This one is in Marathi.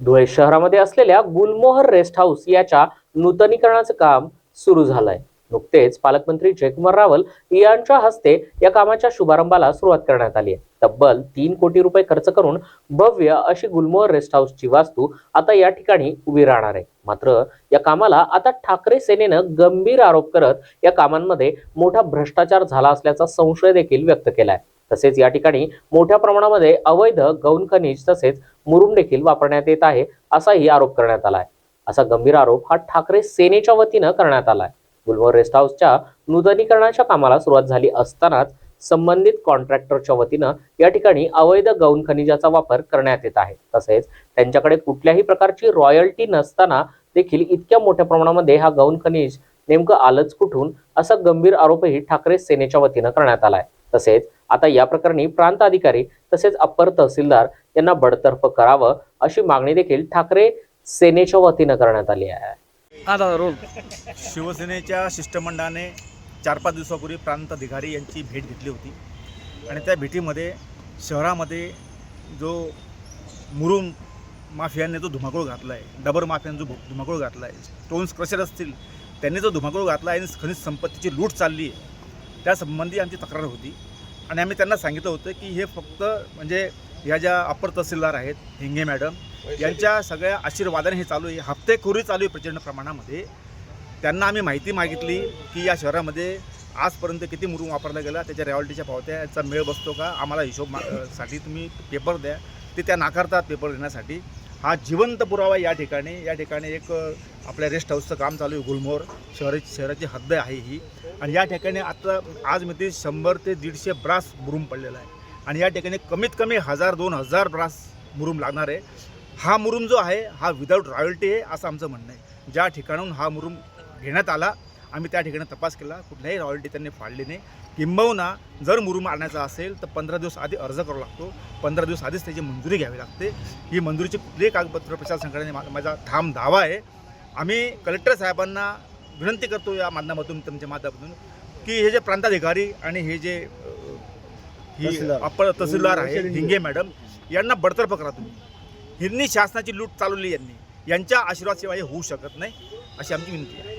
धुळे शहरामध्ये असलेल्या गुलमोहर रेस्ट हाऊस याच्या नूतनीकरणाचं काम सुरू झालंय. नुकतेच पालकमंत्री जयकुमार रावल यांच्या हस्ते या कामाच्या शुभारंभाला सुरुवात करण्यात आली आहे. तब्बल तीन कोटी रुपये खर्च करून भव्य अशी गुलमोहर रेस्ट हाऊसची वास्तू आता या ठिकाणी उभी राहणार आहे. मात्र या कामाला आता ठाकरे सेनेनं गंभीर आरोप करत या कामांमध्ये मोठा भ्रष्टाचार झाला असल्याचा संशय देखील व्यक्त केलाय. तसेच या ठिकाणी मोठ्या प्रमाणामध्ये अवैध गौण खनिज तसेच मुरुम देखील वापरण्यात येत आहे असाही आरोप करण्यात आला आहे. असा गंभीर आरोप हा ठाकरे सेनेच्या वतीनं करण्यात आला आहे. गुलमोहर रेस्ट हाऊसच्या नूतनीकरणाच्या कामाला सुरुवात झाली असतानाच संबंधित कॉन्ट्रॅक्टरच्या वतीनं या ठिकाणी अवैध गौण खनिजाचा वापर करण्यात येत आहे. तसेच त्यांच्याकडे कुठल्याही प्रकारची रॉयल्टी नसताना देखील इतक्या मोठ्या प्रमाणामध्ये हा गौण खनिज नेमकं आलंच कुठून असा गंभीर आरोपही ठाकरे सेनेच्या वतीनं करण्यात आलाय तसेच आता या प्रकरणी प्रांत अधिकारी तसेच अप्पर तहसीलदार यांना बडतर्फ करावं अशी मागणी देखील ठाकरे सेनेच्या वतीनं करण्यात आली आहे. हा शिवसेनेच्या शिष्टमंडळाने चार पाच दिवसापूर्वी प्रांत अधिकारी यांची भेट घेतली होती. आणि त्या भेटीमध्ये शहरामध्ये जो मुरुम माफियाने जो धुमाकूळ घातला आहे डबर माफियाने जो धुमाकूळ घातला आहे स्टोन्स क्रशर असतील त्यांनी जो धुमाकूळ घातला आहे आणि खनिज संपत्तीची लूट चालली आहे त्यासंबंधी आमची तक्रार होती. आणि आम्ही त्यांना सांगितलं होतं की हे फक्त म्हणजे ह्या ज्या अप्पर तहसीलदार आहेत हिंगे मॅडम यांच्या सगळ्या आशीर्वादाने हे चालू आहे. हप्तेखोरी चालू आहे प्रचंड प्रमाणामध्ये. त्यांना आम्ही माहिती मागितली की या शहरामध्ये आजपर्यंत किती मुरुम वापरला गेला त्याच्या रॉयल्टीच्या पावत्या याचा मेळ बसतो का आम्हाला हिशोबसाठी तुम्ही पेपर द्या. ते त्या नाकारतात पेपर देण्यासाठी. हा जिवंत पुरावा या ठिकाणी या ठिकाणी एक आपल्या रेस्ट हाऊसचं काम चालू आहे गुलमोहर शहराची शहराची हद्द आहे ही. आणि या ठिकाणी आता आज मिती शंभर ते दीडशे ब्रास मुरुम पडलेला आहे. आणि या ठिकाणी कमीत कमी हजार दोन हजार ब्रास मुरुम लागणार आहे. हा मुरुम जो आहे हा विदाऊट रॉयल्टी आहे असं आमचं म्हणणं आहे. ज्या ठिकाणाहून हा मुरुम घेण्यात आला आम्ही त्या ठिकाणी तपास केला. कुठल्याही रॉयल्टी त्यांनी फाडली नाही. किंबहुना जर मुरुम आणायचा असेल तर पंधरा दिवस आधी अर्ज करावा लागतो. पंधरा दिवस आधीच त्याची मंजुरी घ्यावी लागते. ही मंजुरीची कुठलीही कागदपत्र प्रशासन संघटनेने मा- माझा ठाम दावा आहे. आम्ही कलेक्टर साहेबांना विनंती करतो या माध्यमातून तुमच्या माध्यमातून की हे जे प्रांताधिकारी आणि हे जे ही. अप्पर तहसीलदार आहे हिंगे मॅडम यांना बडतर्फ करा तुम्ही. हिंनी शासनाची लूट चालवली यांनी. यांच्या आशीर्वाद शिवाय हे होऊ शकत नाही अशी आमची विनंती आहे.